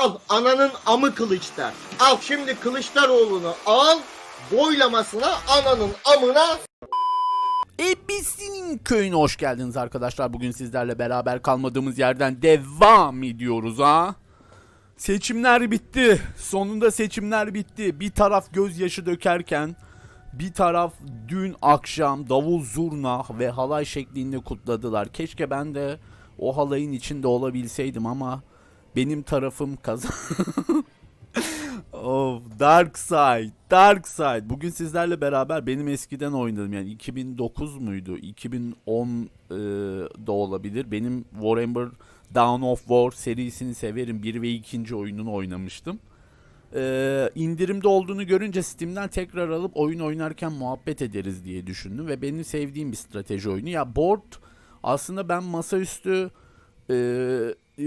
Al ananın amı kılıçlar. Al şimdi Kılıçdaroğlu'nu al. Boylamasına ananın amına Ebisi'nin köyüne hoş geldiniz arkadaşlar. Bugün sizlerle beraber kalmadığımız yerden devam ediyoruz ha. Seçimler bitti. Sonunda seçimler bitti. Bir taraf gözyaşı dökerken bir taraf dün akşam davul zurna ve halay şeklinde kutladılar. Keşke ben de o halayın içinde olabilseydim ama benim tarafım kazan. Of Dark Side, Dark Side. Bugün sizlerle beraber benim eskiden oynadığım yani 2009 muydu? 2010 e, da olabilir. Benim Warhammer Dawn of War serisini severim. 1 ve 2. oyununu oynamıştım. E, indirimde olduğunu görünce Steam'den tekrar alıp oyun oynarken muhabbet ederiz diye düşündüm ve benim sevdiğim bir strateji oyunu. Ya board aslında ben masaüstü e,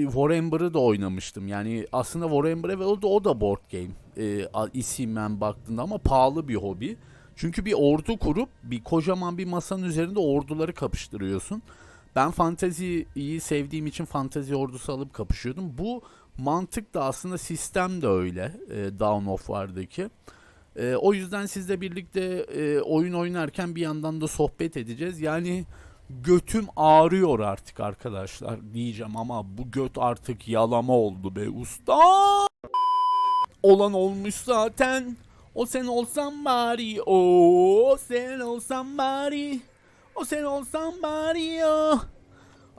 Warhammer'ı da oynamıştım. Yani aslında Warhammer'e ve o da, o da board game e, isimen baktığında ama pahalı bir hobi. Çünkü bir ordu kurup bir kocaman bir masanın üzerinde orduları kapıştırıyorsun. Ben fanteziyi sevdiğim için fantezi ordusu alıp kapışıyordum. Bu mantık da aslında sistem de öyle. E, Dawn of War'daki. E, o yüzden sizle birlikte e, oyun oynarken bir yandan da sohbet edeceğiz. Yani götüm ağrıyor artık arkadaşlar diyeceğim ama bu göt artık yalama oldu be usta. Olan olmuş zaten. O sen olsan bari. O sen olsan bari. O sen olsan bari. o.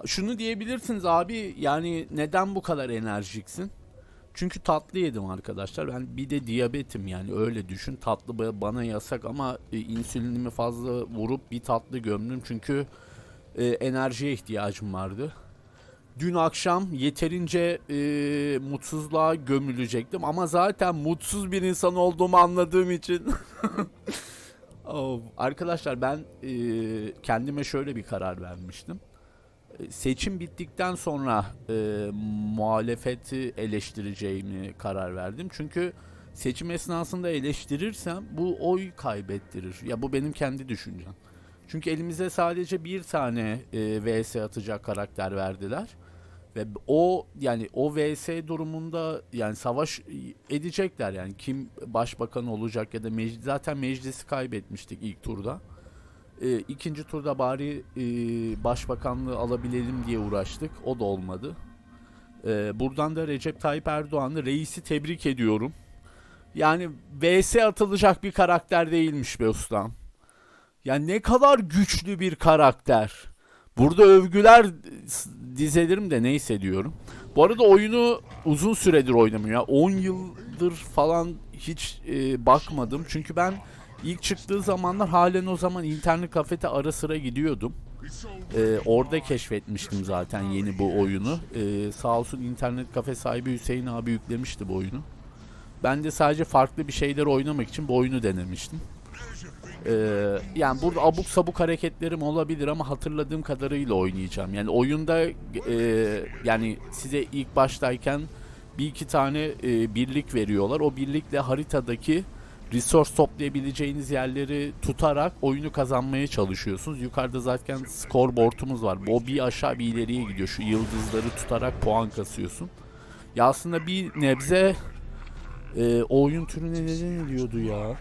Şunu diyebilirsiniz abi yani neden bu kadar enerjiksin? Çünkü tatlı yedim arkadaşlar. Ben bir de diyabetim yani öyle düşün. Tatlı ba- bana yasak ama e, insülinimi fazla vurup bir tatlı gömdüm. Çünkü e, enerjiye ihtiyacım vardı. Dün akşam yeterince e, mutsuzluğa gömülecektim ama zaten mutsuz bir insan olduğumu anladığım için. Oh, Arkadaşlar ben e, kendime şöyle bir karar vermiştim. E, Seçim bittikten sonra e, muhalefeti eleştireceğimi karar verdim. Çünkü seçim esnasında eleştirirsem bu oy kaybettirir. Ya bu benim kendi düşüncem. Çünkü elimize sadece bir tane e, VS atacak karakter verdiler. Ve o yani o VS durumunda yani savaş edecekler yani kim başbakan olacak ya da meclis zaten meclisi kaybetmiştik ilk turda. E, ikinci turda bari e, başbakanlığı alabilelim diye uğraştık. O da olmadı. E, buradan da Recep Tayyip Erdoğan'ı reisi tebrik ediyorum. Yani VS atılacak bir karakter değilmiş be ustam. Ya ne kadar güçlü bir karakter. Burada övgüler dizelerim de neyse diyorum. Bu arada oyunu uzun süredir oynamıyor. 10 yıldır falan hiç e, bakmadım. Çünkü ben ilk çıktığı zamanlar halen o zaman internet kafete ara sıra gidiyordum. E, orada keşfetmiştim zaten yeni bu oyunu. E, sağ olsun internet kafe sahibi Hüseyin abi yüklemişti bu oyunu. Ben de sadece farklı bir şeyler oynamak için bu oyunu denemiştim. Ee, yani burada abuk sabuk hareketlerim olabilir ama hatırladığım kadarıyla oynayacağım. Yani oyunda e, yani size ilk baştayken bir iki tane e, birlik veriyorlar. O birlikle haritadaki resource toplayabileceğiniz yerleri tutarak oyunu kazanmaya çalışıyorsunuz. Yukarıda zaten scoreboard'umuz var. O bir aşağı bir ileriye gidiyor. Şu yıldızları tutarak puan kasıyorsun. Ya aslında bir nebze e, oyun türüne ne deniliyordu ya?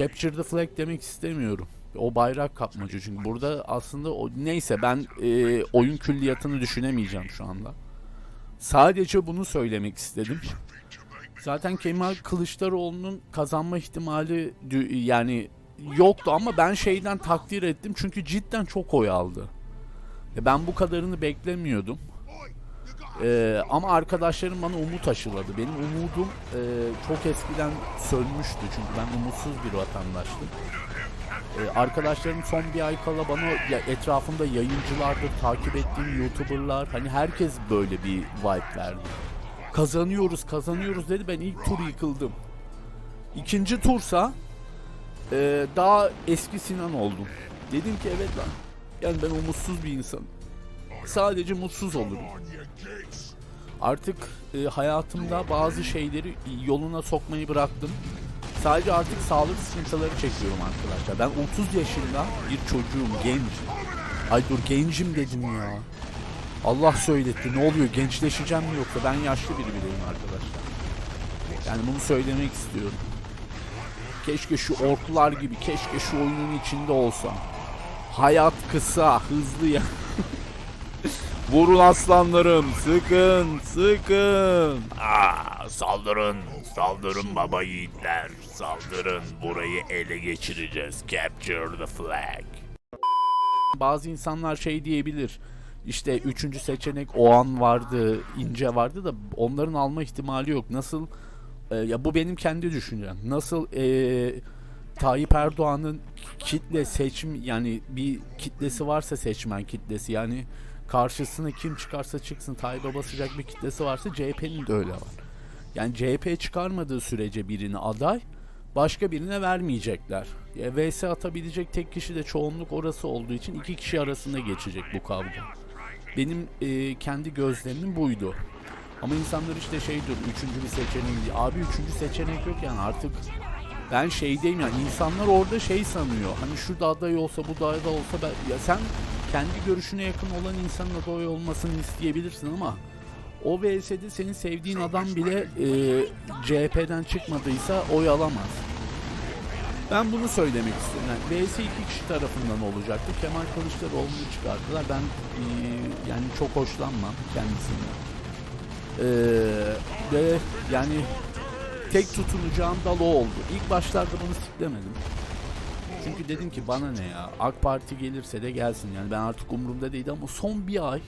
Capture the flag demek istemiyorum. O bayrak kapmaca çünkü burada aslında o neyse ben e, oyun külliyatını düşünemeyeceğim şu anda. Sadece bunu söylemek istedim. Zaten Kemal Kılıçdaroğlu'nun kazanma ihtimali yani yoktu ama ben şeyden takdir ettim çünkü cidden çok oy aldı. E, Ben bu kadarını beklemiyordum. Ee, ama arkadaşlarım bana umut aşıladı. Benim umudum e, çok eskiden sönmüştü çünkü ben umutsuz bir vatandaştım. Ee, arkadaşlarım son bir ay kala bana ya, etrafımda yayıncılardır, takip ettiğim YouTuber'lar hani herkes böyle bir vibe verdi. Kazanıyoruz, kazanıyoruz dedi. Ben ilk tur yıkıldım. İkinci tursa e, daha eski Sinan oldum. Dedim ki evet lan. Yani ben umutsuz bir insanım. Sadece mutsuz olurum. Artık e, hayatımda bazı şeyleri yoluna sokmayı bıraktım. Sadece artık sağlık sıkıntıları çekiyorum arkadaşlar. Ben 30 yaşında bir çocuğum, genç. Ay dur gencim dedim ya. Allah söyletti. Ne oluyor? Gençleşeceğim mi yoksa? Ben yaşlı biri biriyim arkadaşlar. Yani bunu söylemek istiyorum. Keşke şu orklar gibi, keşke şu oyunun içinde olsam. Hayat kısa, hızlı ya. Vurun aslanlarım, sıkın, sıkın. Aa, saldırın, saldırın baba yiğitler, saldırın burayı ele geçireceğiz. Capture the flag. Bazı insanlar şey diyebilir. İşte üçüncü seçenek o an vardı, ince vardı da onların alma ihtimali yok. Nasıl e, ya bu benim kendi düşüncem. Nasıl e, Tayyip Erdoğan'ın kitle seçim yani bir kitlesi varsa seçmen kitlesi yani karşısına kim çıkarsa çıksın Tayyip'e basacak bir kitlesi varsa CHP'nin de öyle var. Yani CHP çıkarmadığı sürece birini aday başka birine vermeyecekler. E, VS atabilecek tek kişi de çoğunluk orası olduğu için iki kişi arasında geçecek bu kavga. Benim e, kendi gözlemim buydu. Ama insanlar işte şey diyor üçüncü bir seçeneğim diye. Abi üçüncü seçenek yok yani artık ben şeydeyim yani insanlar orada şey sanıyor. Hani şurada aday olsa bu da olsa ben, ya sen kendi görüşüne yakın olan insanın aday olmasını isteyebilirsin ama o VS'de senin sevdiğin adam bile e, CHP'den çıkmadıysa oy alamaz. Ben bunu söylemek istiyorum. Yani VS iki kişi tarafından olacaktı. Kemal Kılıçdaroğlu'nu çıkarttılar. Ben e, yani çok hoşlanmam kendisinden. E, ve yani tek tutunacağım dal o oldu. İlk başlarda bunu siklemedim. Çünkü dedim ki bana ne ya AK Parti gelirse de gelsin yani ben artık umurumda değildi ama son bir ay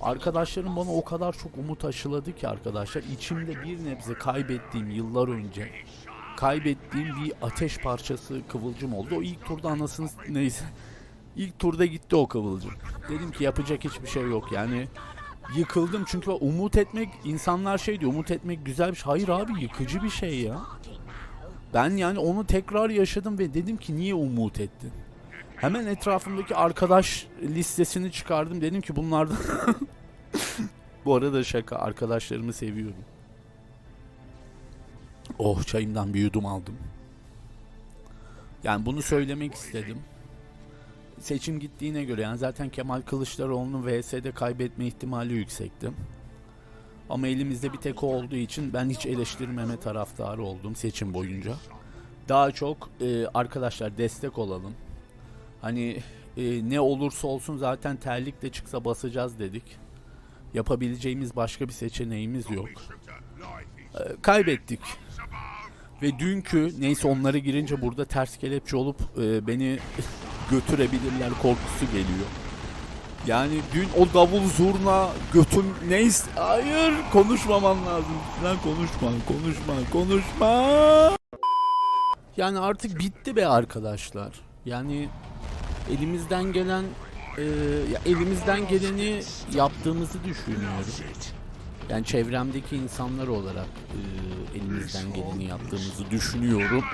arkadaşlarım bana o kadar çok umut aşıladı ki arkadaşlar içimde bir nebze kaybettiğim yıllar önce kaybettiğim bir ateş parçası kıvılcım oldu. O ilk turda anasını neyse ilk turda gitti o kıvılcım. Dedim ki yapacak hiçbir şey yok yani yıkıldım çünkü umut etmek insanlar şey diyor umut etmek güzel bir şey. Hayır abi yıkıcı bir şey ya. Ben yani onu tekrar yaşadım ve dedim ki niye umut ettin? Hemen etrafımdaki arkadaş listesini çıkardım. Dedim ki bunlardan... Bu arada şaka. Arkadaşlarımı seviyorum. Oh çayımdan bir yudum aldım. Yani bunu söylemek istedim. Seçim gittiğine göre yani zaten Kemal Kılıçdaroğlu'nun VS'de kaybetme ihtimali yüksekti. Ama elimizde bir tek o olduğu için ben hiç eleştirmeme taraftarı oldum seçim boyunca. Daha çok e, arkadaşlar destek olalım. Hani e, ne olursa olsun zaten terlikle çıksa basacağız dedik. Yapabileceğimiz başka bir seçeneğimiz yok. E, kaybettik. Ve dünkü neyse onlara girince burada ters kelepçe olup e, beni götürebilirler korkusu geliyor. Yani dün o davul zurna götüm neyse hayır konuşmaman lazım. Lan konuşma konuşma konuşma. Yani artık bitti be arkadaşlar. Yani elimizden gelen e, ya elimizden geleni yaptığımızı düşünüyorum. Yani çevremdeki insanlar olarak e, elimizden geleni yaptığımızı düşünüyorum.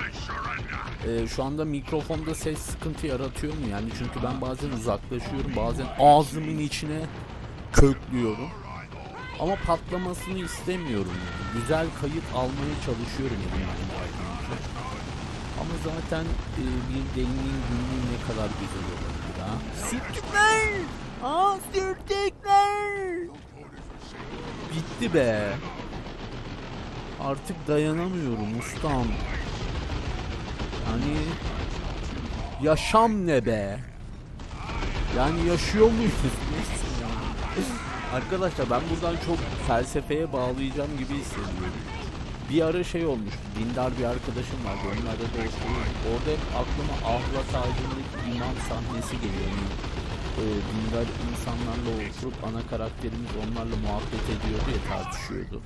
E, şu anda mikrofonda ses sıkıntı yaratıyor mu? Yani çünkü ben bazen uzaklaşıyorum, bazen ağzımın içine köklüyorum. Ama patlamasını istemiyorum. Yani. Güzel kayıt almaya çalışıyorum geldiğince. Ama zaten e, bir delinin günlüğü ne kadar güzel olabilir ha. Sirtikler! Aa sirtikler! Bitti be. Artık dayanamıyorum ustam. Yani yaşam ne be? Yani yaşıyor muyuz? Arkadaşlar ben buradan çok felsefeye bağlayacağım gibi hissediyorum. Bir ara şey olmuş, dindar bir arkadaşım vardı, onun arada oturuyorum. Orada hep aklıma ahlat ağacındaki imam sahnesi geliyor. E, dindar insanlarla oturup ana karakterimiz onlarla muhabbet ediyor diye tartışıyordu.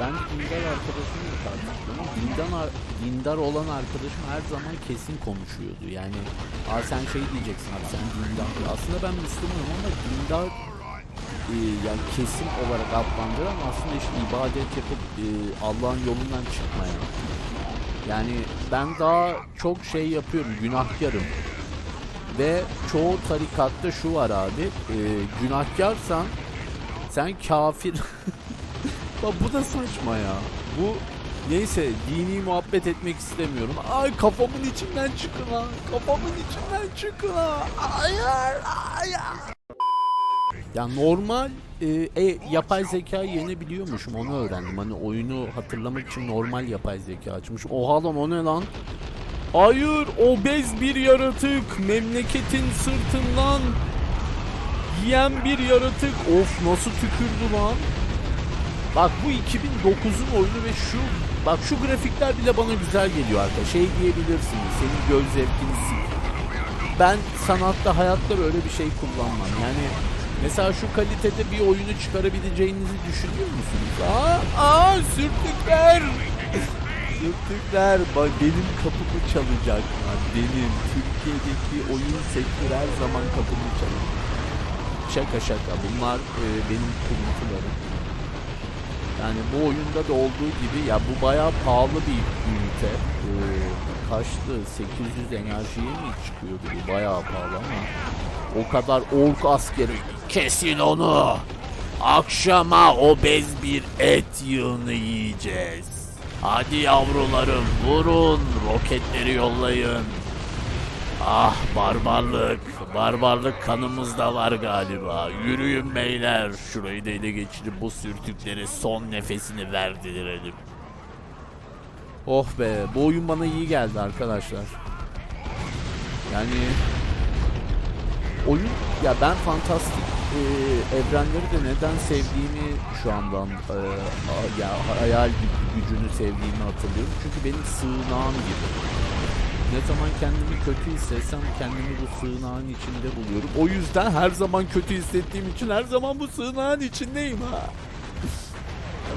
Ben dindar arkadaşımla tartıştım. Dindar, dindar olan arkadaşım her zaman kesin konuşuyordu. Yani sen şey diyeceksin abi sen dindar. Aslında ben Müslümanım ama dindar e, yani kesim olarak adlandıran aslında işte ibadet yapıp e, Allah'ın yolundan çıkmayan. Yani ben daha çok şey yapıyorum, günahkarım. Ve çoğu tarikatta şu var abi, e, günahkarsan sen kafir. Bak bu da saçma ya. Bu neyse dini muhabbet etmek istemiyorum. Ay kafamın içinden çıkın ha. Kafamın içinden çıkın ha. Hayır, hayır. Ya normal e, e, yapay zeka yenebiliyormuşum onu öğrendim. Hani oyunu hatırlamak için normal yapay zeka açmışım. Oha lan o ne lan? Hayır obez bir yaratık memleketin sırtından yiyen bir yaratık. Of nasıl tükürdü lan? Bak bu 2009'un oyunu ve şu bak şu grafikler bile bana güzel geliyor arkadaşlar. Şey diyebilirsiniz senin göz zevkini. Ben sanatta hayatta böyle bir şey kullanmam. Yani mesela şu kalitede bir oyunu çıkarabileceğinizi düşünüyor musunuz? Aa, aa sürtükler. Sürtükler bak benim kapımı çalacaklar. Benim Türkiye'deki oyun sektörü her zaman kapımı çalacak. Şaka şaka bunlar e, benim kuruntularım. Yani bu oyunda da olduğu gibi ya bu bayağı pahalı bir ünite. Ee, kaçtı? 800 enerjiye mi çıkıyordu bu? Bayağı pahalı ama o kadar ork askeri. Kesin onu. Akşama obez bir et yığını yiyeceğiz. Hadi yavrularım vurun roketleri yollayın. Ah barbarlık, barbarlık kanımızda var galiba. Yürüyün beyler, şurayı da ele geçirip bu sürtüklere son nefesini verdirelim. Oh be, bu oyun bana iyi geldi arkadaşlar. Yani oyun ya ben fantastik e, evrenleri de neden sevdiğimi şu andan e, ya hayal gü- gücünü sevdiğimi hatırlıyorum. Çünkü benim sığınağım gibi. Ne zaman kendimi kötü hissetsem kendimi bu sığınağın içinde buluyorum. O yüzden her zaman kötü hissettiğim için her zaman bu sığınağın içindeyim ha.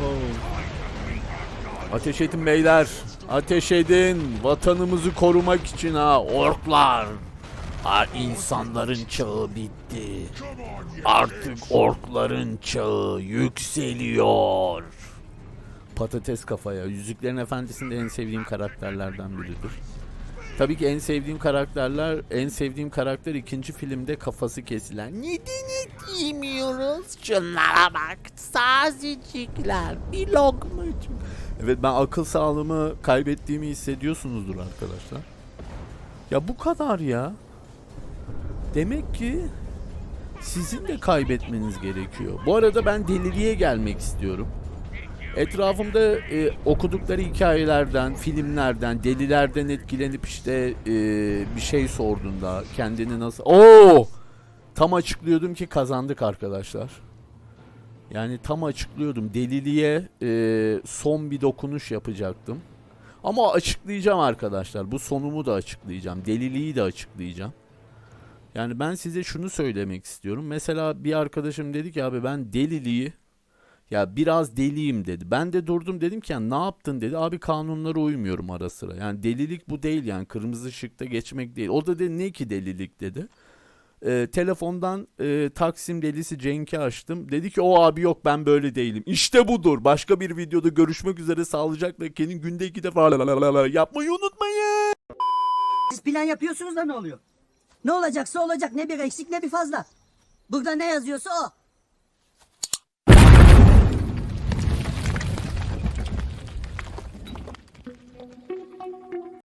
Oh. Ateş edin beyler. Ateş edin. Vatanımızı korumak için ha orklar. Ha insanların çağı bitti. Artık orkların çağı yükseliyor. Patates kafaya. Yüzüklerin Efendisi'nde en sevdiğim karakterlerden biridir. Tabii ki en sevdiğim karakterler, en sevdiğim karakter ikinci filmde kafası kesilen. Neden et yemiyoruz? Şunlara bak, tazecikler, bir lokmacık. Evet ben akıl sağlığımı kaybettiğimi hissediyorsunuzdur arkadaşlar. Ya bu kadar ya. Demek ki sizin de kaybetmeniz gerekiyor. Bu arada ben deliliğe gelmek istiyorum. Etrafımda e, okudukları hikayelerden, filmlerden, delilerden etkilenip işte e, bir şey sorduğunda kendini nasıl... Oo! Tam açıklıyordum ki kazandık arkadaşlar. Yani tam açıklıyordum. Deliliğe e, son bir dokunuş yapacaktım. Ama açıklayacağım arkadaşlar. Bu sonumu da açıklayacağım. Deliliği de açıklayacağım. Yani ben size şunu söylemek istiyorum. Mesela bir arkadaşım dedi ki abi ben deliliği ya biraz deliyim dedi. Ben de durdum dedim ki ya ne yaptın dedi. Abi kanunlara uymuyorum ara sıra. Yani delilik bu değil yani kırmızı ışıkta geçmek değil. O da dedi ne ki delilik dedi. Ee, telefondan e, Taksim delisi Cenk'i açtım. Dedi ki o abi yok ben böyle değilim. İşte budur. Başka bir videoda görüşmek üzere sağlıcakla. Kendin günde iki defa yapmayı unutmayın. Siz plan yapıyorsunuz da ne oluyor? Ne olacaksa olacak. Ne bir eksik ne bir fazla. Burada ne yazıyorsa o.